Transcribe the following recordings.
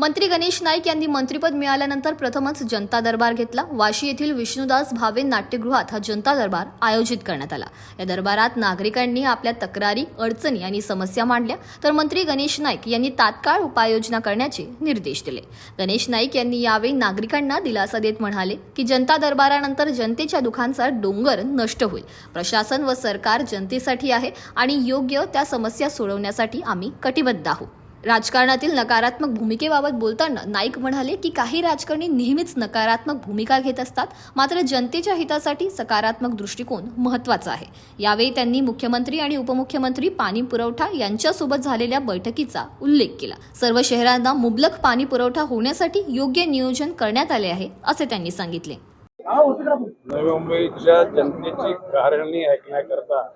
मंत्री गणेश नाईक यांनी मंत्रिपद मिळाल्यानंतर प्रथमच जनता दरबार घेतला. वाशी येथील विष्णुदास भावे नाट्यगृहात हा जनता दरबार आयोजित करण्यात आला. या दरबारात नागरिकांनी आपल्या तक्रारी अडचणी आणि समस्या मांडल्या. तर मंत्री गणेश नाईक यांनी तात्काळ उपाययोजना करण्याचे निर्देश दिले. गणेश नाईक यांनी यावेळी नागरिकांना दिलासा देत म्हणाले की जनता दरबारानंतर जनतेच्या दुखांचा डोंगर नष्ट होईल. प्रशासन व सरकार जनतेसाठी आहे आणि योग्य त्या समस्या सोडवण्यासाठी आम्ही कटिबद्ध आहोत. राजकारणातील नकारात्मक भूमिकेबाबत बोलताना नाईक म्हणाले की काही राजकारणी नेहमीच नकारात्मक भूमिका घेत असतात मात्र जनतेच्या हितासाठी सकारात्मक दृष्टिकोन महत्त्वाचा आहे. यावेळी त्यांनी मुख्यमंत्री आणि उपमुख्यमंत्री पाणी पुरवठा यांच्यासोबत झालेल्या बैठकीचा उल्लेख केला. सर्व शहरांना मुबलक पाणी पुरवठा होण्यासाठी योग्य नियोजन करण्यात आले आहे असे त्यांनी सांगितले. नवी मुंबईच्या जनतेची कारणी ऐकण्याकरता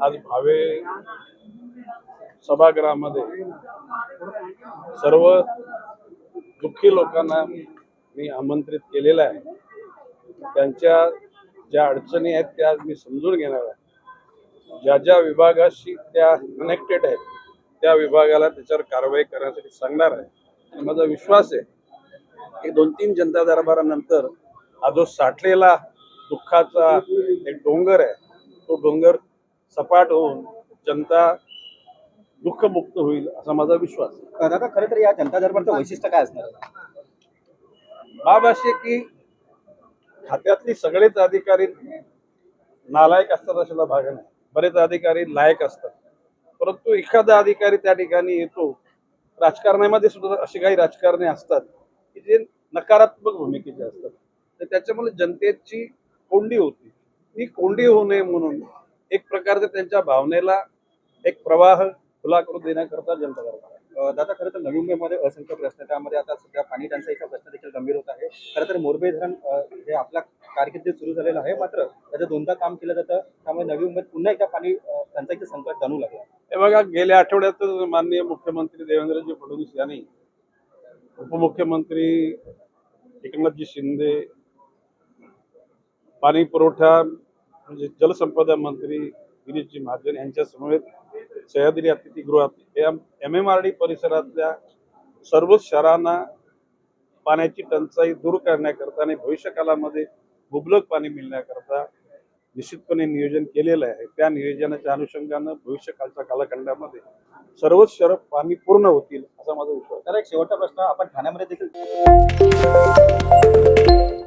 आज भावे सभागृहामध्ये सर्व दुःखी लोकांना मी आमंत्रित केलेलं आहे. त्यांच्या ज्या अडचणी आहेत त्या मी समजून घेणार आहे. ज्या ज्या विभागाशी त्या कनेक्टेड आहेत त्या विभागाला त्याच्यावर कारवाई करण्यासाठी सांगणार आहे. आणि माझा विश्वास आहे की दोन तीन जनता दरबारानंतर हा जो साठलेला दुःखाचा एक डोंगर आहे तो डोंगर सपाट होऊन जनता दुःखमुक्त होईल असा माझा विश्वास आहे. दादा खरं तर या जनता दरबारचं वैशिष्ट्य काय असणार? बाब अशी की खात्यातली सगळेच अधिकारी नालायक असतात अशाला भाग नाही. बरेच अधिकारी लायक असतात. परंतु एखादा अधिकारी त्या ठिकाणी येतो राजकारणामध्ये सुद्धा अशी काही राजकारणे असतात की जे नकारात्मक भूमिकेचे असतात. तर त्याच्यामुळे जनतेची कोंडी होती. ती कोंडी होऊ नये म्हणून एक प्रकारचं त्यांच्या भावनेला एक प्रवाह खुला करून देण्याकरता जनता दरबार दादा खरं तर नवी मुंबईमध्ये असंख्य प्रश्न. त्यामध्ये आता सध्या पाणी टंचाईचा प्रश्न देखील गंभीर होत आहे. खरं तर मोरबे धरण हे आपल्या कारकिर्दीत सुरू झालेलं आहे. मात्र त्याचं दोनदा काम केलं जातं. त्यामुळे नवी मुंबईत पुन्हा एकदा पाणी टंचाईचं संकट जाणू लागलं. हे बघा गेल्या आठवड्यातच माननीय मुख्यमंत्री देवेंद्रजी फडणवीस यांनी उपमुख्यमंत्री एकनाथजी शिंदे पाणी पुरवठा म्हणजे जलसंपदा मंत्री गिरीशजी महाजन यांच्या समवेत सह्याद्री अतिथीगृहात M M M R D परिसरातल्या सर्वच शहरांना पाण्याची टंचाई दूर करण्याकरता आणि भविष्यकालामध्ये मुबलक पाणी मिळण्याकरता निश्चितपणे नियोजन केलेलं आहे. त्या नियोजनाच्या अनुषंगानं भविष्यकालच्या कालखंडामध्ये सर्वच शहरं पाणी पूर्ण होतील असा माझा विश्वास तर एक शेवटचा प्रश्न आपण ठाण्यामध्ये देखील